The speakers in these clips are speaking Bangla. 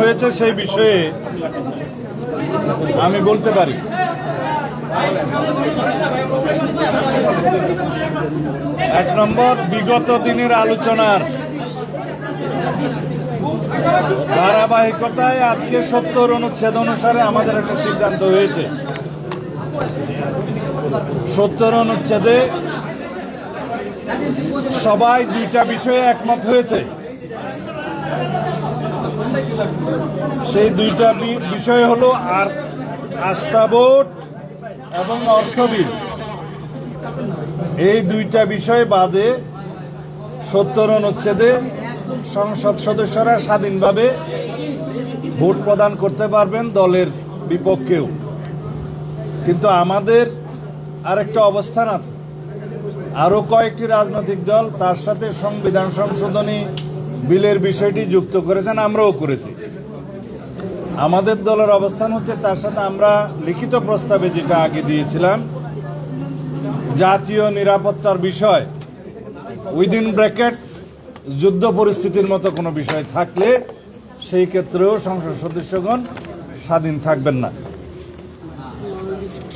হয়েছে সেই বিষয়ে আমি বলতে পারি। এক নম্বর, বিগত দিনের আলোচনার ধারাবাহিকতায় আজকে সত্তর অনুচ্ছেদ অনুসারে আমাদের একটা সিদ্ধান্ত হয়েছে। সত্তর অনুচ্ছেদে সবাই দুইটা বিষয়ে একমত হয়েছে। সেই দুইটা বিষয় হলো আর আস্থা ভোট এবং অর্থবিল এই দুইটা বিষয় বাদে সত্তর অনুচ্ছেদে সংসদ সদস্যরা স্বাধীনভাবে ভোট প্রদান করতে পারবেন দলের বিপক্ষেও। কিন্তু আমাদের আরেকটা অবস্থান আছে। আরও কয়েকটি রাজনৈতিক দল তার সাথে সংবিধান সংশোধনী বিলের বিষয়টি যুক্ত করেছেন, আমরাও করেছি। আমাদের দলের অবস্থান হচ্ছে, তার সাথে আমরা লিখিত প্রস্তাবে যেটা আগে দিয়েছিলাম, জাতীয় নিরাপত্তার বিষয় উইদিন ব্র্যাকেট যুদ্ধ পরিস্থিতির মতো কোনো বিষয় থাকলে সেই ক্ষেত্রেও সংসদ সদস্যগণ স্বাধীন থাকবেন না।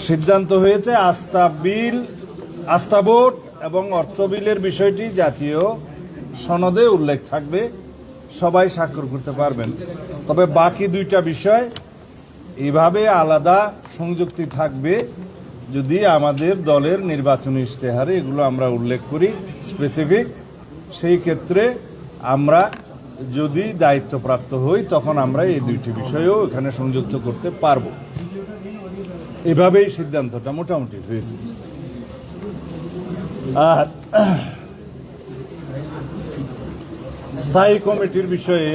সিদ্ধান্ত হয়েছে, আস্থা বিল, আস্থা ভোট এবং অর্থ বিলের বিষয়টি জাতীয় সনদে উল্লেখ থাকবে, সবাই স্বাক্ষর করতে পারবেন। তবে বাকি দুইটা বিষয় এভাবে আলাদা সংযুক্তি থাকবে, যদি আমাদের দলের নির্বাচনী ইশতেহারে এগুলো আমরা উল্লেখ করি স্পেসিফিক সেই ক্ষেত্রে আমরা যদি দায়িত্বপ্রাপ্ত হই, তখন আমরা এই দুইটি বিষয়েও এখানে সংযুক্ত করতে পারব। এভাবেই সিদ্ধান্তটা মোটামুটি হয়েছে। আর স্থায়ী কমিটির বিষয়ে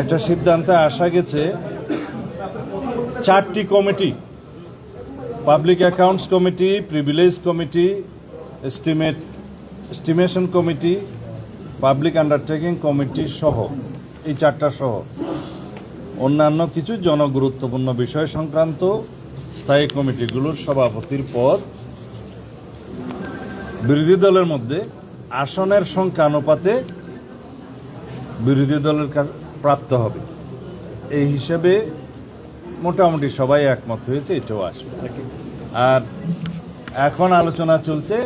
একটা সিদ্ধান্তে আসা গেছে। চারটি committee, public accounts committee, privilege committee, estimate, estimation committee, public undertaking committee সহ, এই চারটা সহ। অন্যান্য কিছু জনগুরুত্বপূর্ণ বিষয় সংক্রান্ত স্থায়ী কমিটিগুলোর সভাপতির পদ বিরোধী দলের মধ্যে আসনের সংখ্যা অনুপাতে বিরোধী দলের প্রাপ্ত হবে। এই হিসেবে মোটামুটি সবাই একমত হয়েছে, এটাও আসবে। আর এখন আলোচনা চলছে,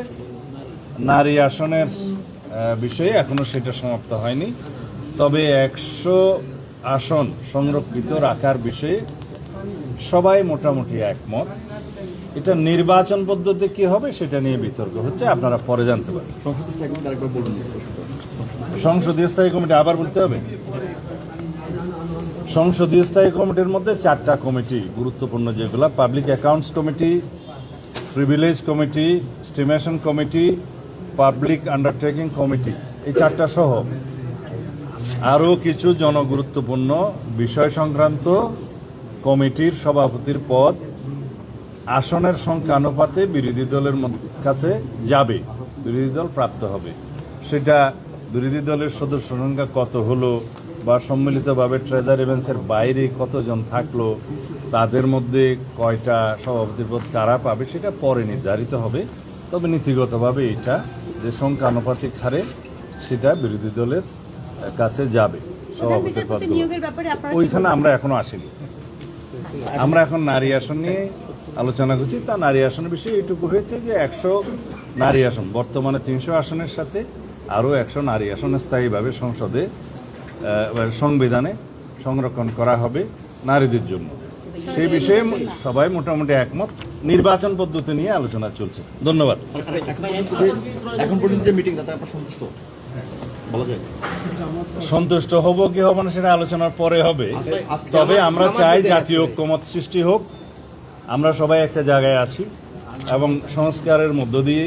নারী আসনের বিষয়ে। এখনও সেটা সমাপ্ত হয়নি। তবে একশো আসন সংরক্ষিত রাখার বিষয়ে সবাই মোটামুটি একমত। এটা নির্বাচন পদ্ধতি কি হবে সেটা নিয়ে বিতর্ক হচ্ছে আপনারা পরে জানতে পারেন সংসদীয় স্থায়ী কমিটি আবার বলতে হবে? সংসদীয় স্থায়ী কমিটির মধ্যে চারটা কমিটি গুরুত্বপূর্ণ যেগুলো public accounts committee privilege committee estimation committee public undertaking committee এই চারটা সহ। আরও কিছু জনগুরুত্বপূর্ণ বিষয় সংক্রান্ত কমিটির সভাপতির পদ আসনের সংখ্যা অনুপাতে বিরোধী দলের কাছে যাবে বিরোধী দল প্রাপ্ত হবে। সেটা বিরোধী দলের সদস্য সংখ্যা কত হলো বা সম্মিলিতভাবে ট্রেজারি বেঞ্চের বাইরে কতজন থাকল তাদের মধ্যে কয়টা সভাপতির পদ কারা পাবে সেটা পরে নির্ধারিত হবে। তবে নীতিগতভাবে এটা যে সংখ্যা আনুপাতিক হারে সেটা বিরোধী দলের কাছে যাবে সভাপতির আপনারা কি ওইখানে আমরা এখনও আসিনি। আমরা এখন নারী আসন নিয়ে আলোচনা করছি তা নারী আসনের বিষয়ে এইটুকু হয়েছে যে একশো নারী আসন বর্তমানে তিনশো আসনের সাথে আরও একশো নারী আসন স্থায়ীভাবে সংসদে সংবিধানে সংরক্ষণ করা হবে নারীদের জন্য। সেই বিষয়ে সবাই মোটামুটি একমত। নির্বাচন পদ্ধতি নিয়ে আলোচনা চলছে। ধন্যবাদ। এখন পর্যন্ত যে- এখন পর্যন্ত যে মিটিং তাতে আপনার সন্তুষ্ট? বলা যায়। সন্তুষ্ট হব কি হব না সেটা আলোচনার পরে হবে। তবে আমরা চাই জাতীয় ঐক্যমত সৃষ্টি হোক। আমরা সবাই একটা জায়গায় আসি এবং সংস্কারের মধ্য দিয়ে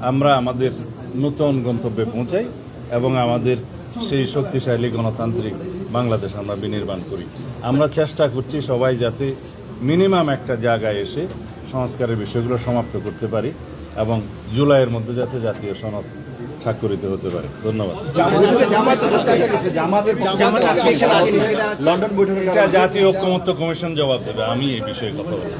আমরা আমাদের নতুন গন্তব্যে পৌঁছাই এবং আমাদের সেই শক্তিশালী গণতান্ত্রিক বাংলাদেশ আমরা বিনির্মাণ করি। আমরা চেষ্টা করছি সবাই যাতে মিনিমাম একটা জায়গায় এসে সংস্কারের বিষয়গুলো সমাপ্ত করতে পারি এবং জুলাইয়ের মধ্যে যাতে জাতীয় সনদ স্বাক্ষরিত হতে পারে। ধন্যবাদ। লন্ডন বৈঠকে জাতীয় ঐক্যমত্য কমিশন জবাব দেবে। আমি এই বিষয়ে কথা বলব।